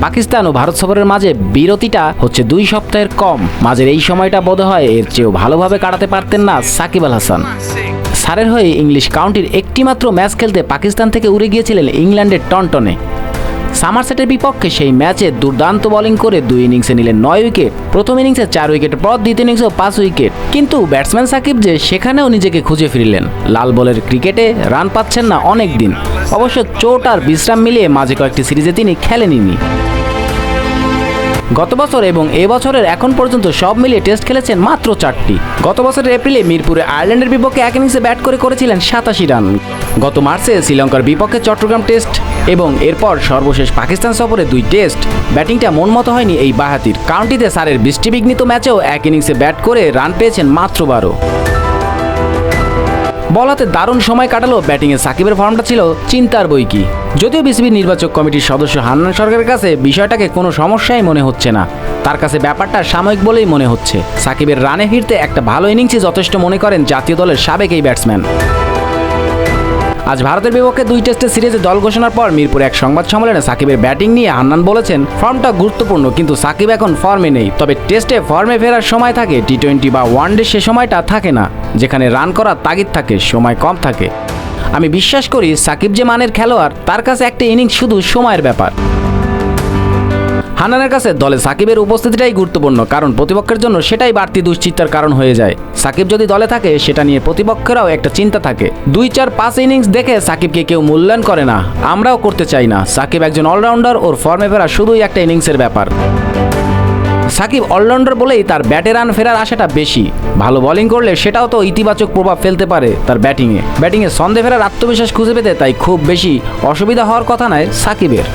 পাকিস্তান ও ভারত সফরের মাঝে বিরতিটা হচ্ছে দুই সপ্তাহের কম। মাঝের এই সময়টা বোধ হয় এর চেয়েও ভালোভাবে কাটাতে পারতেন না সাকিব আল হাসান। সারের হয়ে ইংলিশ কাউন্টির একটিমাত্র ম্যাচ খেলতে পাকিস্তান থেকে উড়ে গিয়েছিলেন ইংল্যান্ডের টনটনে। সামারসেটের বিপক্ষে সেই ম্যাচে দুর্দান্ত বোলিং করে দুই ইনিংসে নিলেন নয় উইকেট। প্রথম ইনিংসে চার উইকেটের পর দ্বিতীয় ইনিংসেও পাঁচ উইকেট। কিন্তু ব্যাটসম্যান সাকিব যে সেখানেও নিজেকে খুঁজে ফিরলেন। লাল বলের ক্রিকেটে রান পাচ্ছেন না অনেক দিন অবশ্য চোট আর বিশ্রাম মিলিয়ে মাঝে কয়েকটি সিরিজে তিনি খেলেননি গত বছর এবং এ বছরের এখন পর্যন্ত সব মিলিয়ে টেস্ট খেলেছেন মাত্র চারটি। গত বছরের এপ্রিলে মিরপুরে আয়ারল্যান্ডের বিপক্ষে এক ইনিংসে ব্যাট করে করেছিলেন সাতাশি রান। গত মার্চে শ্রীলঙ্কার বিপক্ষে চট্টগ্রাম টেস্ট এবং এরপর সর্বশেষ পাকিস্তান সফরে দুই টেস্ট। ব্যাটিংটা মন মতো হয়নি এই বাহাতির। কাউন্টিতে সারের বৃষ্টিবিঘ্নিত ম্যাচেও এক ইনিংসে ব্যাট করে রান পেয়েছেন মাত্র বারো। বলাতে দারুণ সময় কাটালো ব্যাটিংয়ে সাকিবের ফর্মটা ছিল চিন্তার বই কি। যদিও বিসিবির নির্বাচক কমিটির সদস্য হান্নান সরকারের কাছে বিষয়টাকে কোনো সমস্যাই মনে হচ্ছে না। তার কাছে ব্যাপারটা সাময়িক বলেই মনে হচ্ছে। সাকিবের রানে ফিরতে একটা ভালো ইনিংসই যথেষ্ট মনে করেন জাতীয় দলের সাবেক এই ব্যাটসম্যান। আজ ভারতের বিপক্ষে দুই টেস্টের সিরিজে দল ঘোষণার পর মিরপুর এক সংবাদ সম্মেলনে সাকিবের ব্যাটিং নিয়ে হান্নান বলেছেন, ফর্মটা গুরুত্বপূর্ণ, কিন্তু সাকিব এখন ফর্মে নেই। তবে টেস্টে ফর্মে ফেরার সময় থাকে টি টোয়েন্টি বা ওয়ানডে সে সময়টা থাকে না, যেখানে রান করার তাগিদ থাকে, সময় কম থাকে। আমি বিশ্বাস করি, সাকিব যে মানের খেলোয়াড়, তার কাছে একটা ইনিংস শুধু সময়ের ব্যাপার। হান্নানের কাছে দলে সাকিবের উপস্থিতিটাই গুরুত্বপূর্ণ, কারণ প্রতিপক্ষের জন্য সেটাই বাড়তি দুশ্চিন্তার কারণ হয়ে যায়। সাকিব যদি দলে থাকে, সেটা নিয়ে প্রতিপক্ষেরাও একটা চিন্তা থাকে। দুই চার পাঁচ ইনিংস দেখে সাকিবকে কেউ মূল্যায়ন করে না, আমরাও করতে চাই না। সাকিব একজন অলরাউন্ডার, ওর ফর্মে ফেরা শুধুই একটা ইনিংসের ব্যাপার। সাকিব অলরাউন্ডার বলেই তার ব্যাটে রান ফেরার আশাটা বেশি। ভালো বোলিং করলে সেটাও তো ইতিবাচক প্রভাব ফেলতে পারে তার ব্যাটিংয়ে। ব্যাটিংয়ে সন্দেহ ফেরার আত্মবিশ্বাস খুঁজে পেতে তাই খুব বেশি অসুবিধা হওয়ার কথা নয় সাকিবের।